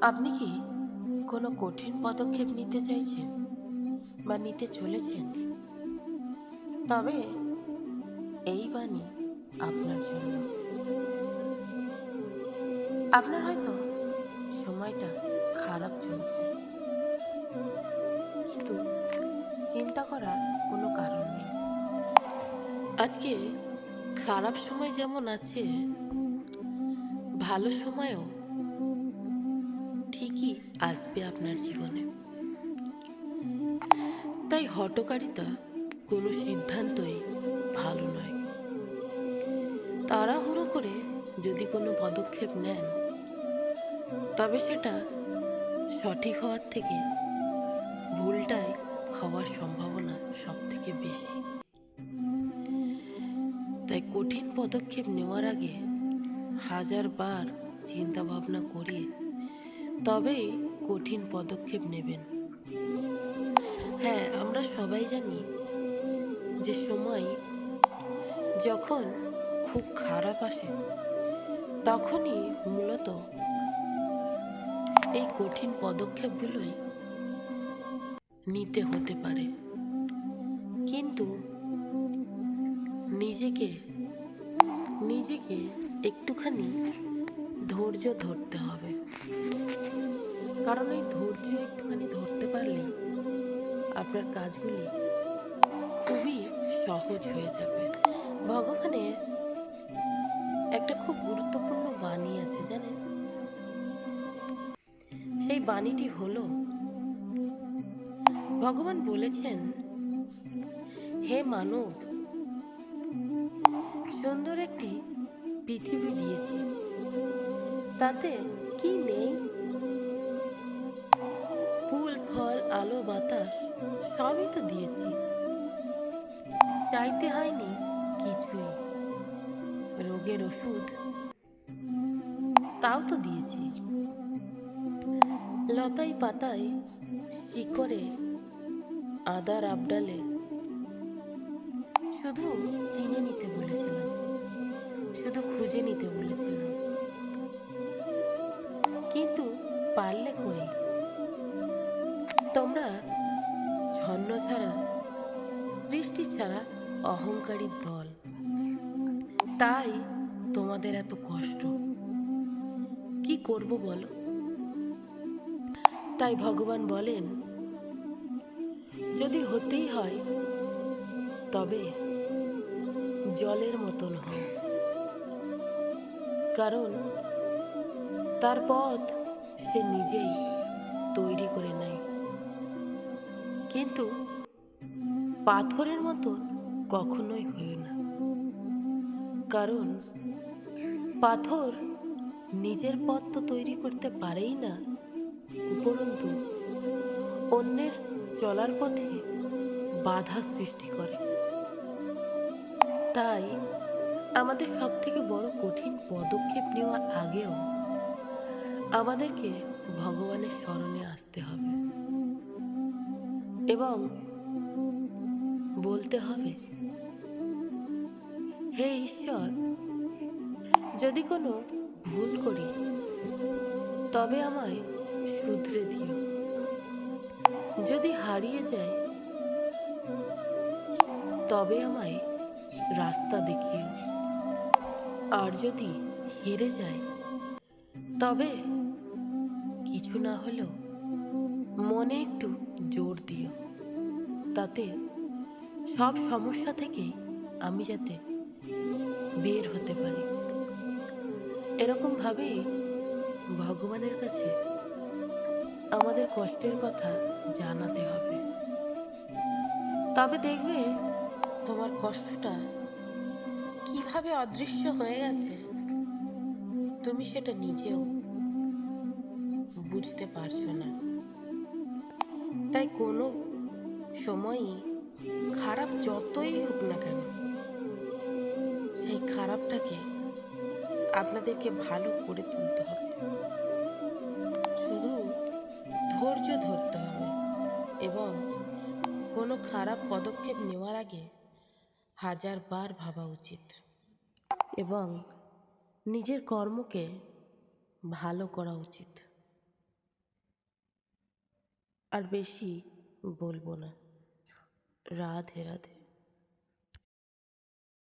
আপনি কি কোনো কঠিন পদক্ষেপ নিতে চাইছেন বা নিতে চলেছেন? তবে এই বাণী আপনার জন্য। আপনার হয়তো সময়টা খারাপ চলছে। কিন্তু চিন্তা করার কোনো কারণ নেই। আজকে খারাপ সময় যেমন আছে, ভালো সময়ও আসবে আপনার জীবনে। তাই হটকারিতা কোনো সিদ্ধান্তই ভালো নয়। তাড়াহুড়ো করে যদি কোনো পদক্ষেপ নেন, তবে সেটা সঠিক হওয়ার থেকে ভুলটাই হওয়ার সম্ভাবনা সব থেকে বেশি। তাই কঠিন পদক্ষেপ নেওয়ার আগে হাজার বার চিন্তা ভাবনা করিয়ে তবেই কঠিন পদক্ষেপ নেবেন। হ্যাঁ আমরা সবাই জানি যে সময় যখন খুব খারাপ আসে, তখনই মূলত এই কঠিন পদক্ষেপগুলোই নিতে হতে পারে। কিন্তু নিজেকে নিজেকে একটুখানি ধৈর্য ধরতে হবে। কারণ এই ধৈর্য একটুখানি ধরতে পারলে আপনার কাজগুলি খুবই সহজ হয়ে যাবে। ভগবানের একটা খুব গুরুত্বপূর্ণ বাণী আছে, জানেন? সেই বাণীটি হলো, ভগবান বলেছেন, হে মানব, সুন্দর একটি পৃথিবী দিয়েছি। তাতে কি নেই? ফুল, ফল, আলো, বাতাস, সবই তো দিয়েছি। চাইতে হয়নি কিছুই। রোগের ওষুধ, তাও তো দিয়েছি। লতাই পাতায় শিকড়ে, আদার আবডালে, শুধু চিনে নিতে বলেছিলাম, শুধু খুঁজে নিতে বলেছিলাম। পারলে কই? তোমরা ছন্ন ছাড়া, সৃষ্টি ছাড়া অহংকারী দল। তাই তোমাদের এত কষ্ট। কি করব বলো? তাই ভগবান বলেন, যদি হতেই হয়, তবে জলের মতন হও। কারণ তার পথ সে নিজেই তৈরি করে নেয়। কিন্তু পাথরের মতন কখনোই হয় না। কারণ পাথর নিজের পথ তো তৈরি করতে পারেই না, উপরন্তু অন্যের চলার পথে বাধা সৃষ্টি করে। তাই আমাদের সব থেকে বড় কঠিন পদক্ষেপ নেওয়ার আগেও আমাদেরকে ভগবানের স্মরণে আসতে হবে। এবং বলতে হবে, হে ঈশ্বর, যদি কোনো ভুল করি, তবে আমায় শুধরে দিও। যদি হারিয়ে যায় তবে আমায় রাস্তা দেখিও। আর যদি হেরে যায় তবে কিছু না হলেও মনে একটু জোর দিও। তাতে সব সমস্যা থেকেই আমি যাতে বের হতে পারি। এরকমভাবেই ভগবানের কাছে আমাদের কষ্টের কথা জানাতে হবে। তবে দেখবে তোমার কষ্টটা কীভাবে অদৃশ্য হয়ে গেছে, তুমি সেটা নিজেও বুঝতে পারছ না। তাই কোনো সময়ই খারাপ যতই হোক না কেন, সেই খারাপটাকে আপনাদেরকে ভালো করে তুলতে হবে। শুধু ধৈর্য ধরতে হবে এবং কোনো খারাপ পদক্ষেপ নেওয়ার আগে হাজার বার ভাবা উচিত এবং নিজের কর্মকে ভালো করা উচিত। আর বেশি বলব না। রাধে রাধে।